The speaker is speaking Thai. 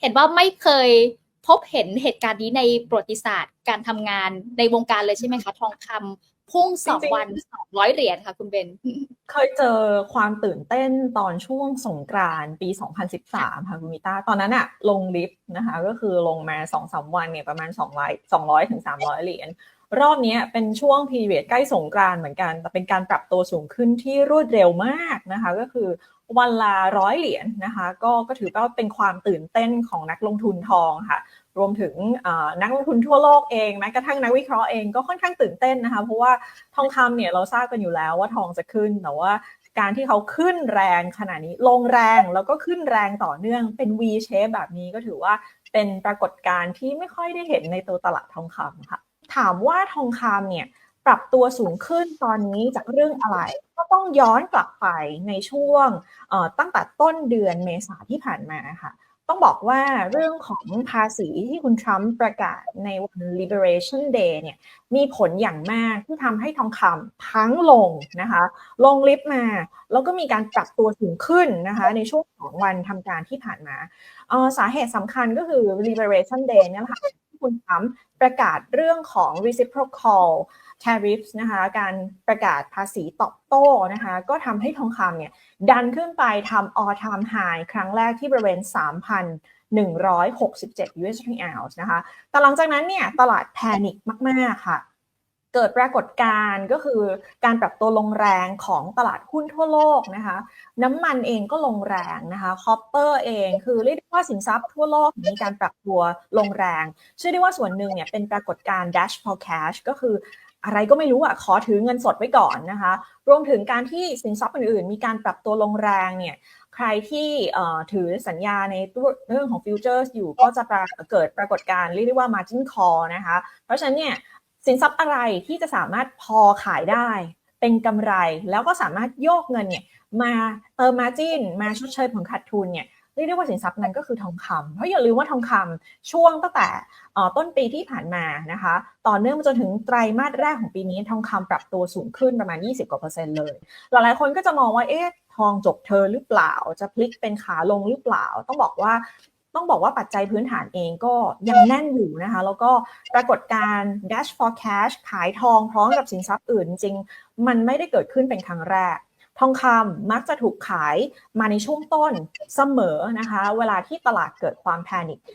เห็นว่าไม่เคยพบเห็นเหตุการณ์นี้ในประวัติศาสตร์การทำงานในวงการเลยใช่ไหมคะทองคำพุ่งสองจริงๆวันสองร้อยเหรียญค่ะ คุณเบน เคยเจอความตื่นเต้นตอนช่วงสงกรานต์ปี 2013 ค่ะคุณมิต้าตอนนั้นอะลงลิฟต์นะคะ ก็คือลงมา2อสวันเนี่ยประมาณ200 200ถึง300 เหรียญ รอบนี้เป็นช่วงพีเรียดใกล้สงกรานต์เหมือนกัน แต่เป็นการปรับตัวสูงขึ้นที่รวดเร็วมากนะคะ ก็คือวันละร้อยเหรียญนะคะ ก็ก็ถือว่าเป็นความตื่นเต้นของนักลงทุนทองค่ะ รวมถึงนักลงทุนทั่วโลกเองแม้กระทั่งนักวิเคราะห์เองก็ค่อนข้างตื่นเต้นนะคะ เพราะว่าทองคำเนี่ยเราทราบกันอยู่แล้วว่าทองจะขึ้นแต่ว่าการที่เขาขึ้นแรงขนาดนี้ลงแรงแล้วก็ขึ้นแรงต่อเนื่องเป็น V shape แบบนี้ก็ถือว่าเป็นปรากฏการณ์ที่ไม่ค่อยได้เห็นในตัวตลาดทองคำค่ะ ถามว่าทองคำเนี่ยปรับตัวสูงขึ้นตอนนี้จากเรื่องอะไร ก็ต้องย้อนกลับไปในช่วงตั้งแต่ต้นเดือนเมษาที่ผ่านมาค่ะต้องบอกว่าเรื่องของภาษีที่คุณทรัมป์ประกาศในวัน Liberation Day เนี่ยมีผลอย่างมากที่ทำให้ทองคำทั้งลงนะคะลงลิฟต์มา แล้วก็มีการปรับตัวสูงขึ้นนะคะในช่วงของวันทำการที่ผ่านมา สาเหตุสำคัญก็คือ Liberation Day เนี่ยแหละ่คุณทรัมป์ประกาศเรื่องของ reciprocal tariffs นะคะการประกาศภาษีตอบโต้นะคะก็ทำให้ทองคำเนี่ยดันขึ้นไปทำ all time high ครั้งแรกที่บริเวณ 3,167 US ounce นะคะแต่หลังจากนั้นเนี่ยตลาดแพนิคมาก ๆ ค่ะ เกิดปรากฏการณ์ก็คือการปรับตัวลงแรงของตลาดหุ้นทั่วโลกนะคะ น้ำมันเองก็ลงแรงนะคะคอปเปอร์เองคือเรียกได้ว่าสินทรัพย์ทั่วโลกมีการปรับตัวลงแรงเชื่อได้ว่าส่วนหนึ่งเนี่ยเป็นปรากฏการณ์ dash for cash ก็คืออะไรก็ไม่รู้อะขอถือเงินสดไว้ก่อนนะคะ รวมถึงการที่สินทรัพย์อื่นๆ มีการปรับตัวลงแรงเนี่ยใครที่ถือสัญญาในตัวเรื่องของฟิวเจอร์สอยู่ก็จะเกิดปรากฏการณ์เรียกได้ว่า margin call นะคะ เพราะฉะนั้นเนี่ย สินทรัพย์อะไรที่จะสามารถพอขายได้ เป็นกำไรแล้วก็สามารถโยกเงินเนี่ยมาเติม margin มาชดเชยผลขาดทุนเนี่ยเรียกได้ว่าสินทรัพย์นั้นก็คือทองคำเพราะอย่าลืมว่าทองคำช่วงตั้งแต่ต้นปีที่ผ่านมานะคะ ต่อเนื่องมาจนถึงไตรมาสแรกของปีนี้ทองคำปรับตัวสูงขึ้นประมาณ 20กว่าเปอร์เซ็นต์เลย หลายๆคนก็จะมองว่าเอ๊ะทองจบเธอหรือเปล่า จะพลิกเป็นขาลงหรือเปล่า ต้องบอกว่า ต้องบอกว่าปัจจัยพื้นฐานเองก็ยังแน่นอยู่นะคะ แล้วก็ปรากฏการณ์ dash for cash ขายทองพร้อมกับสินทรัพย์อื่น จริงมันไม่ได้เกิดขึ้นเป็นครั้งแรก ทองคำมักจะถูกขายมาในช่วงต้นเสมอนะคะ เวลาที่ตลาดเกิดความแพนิค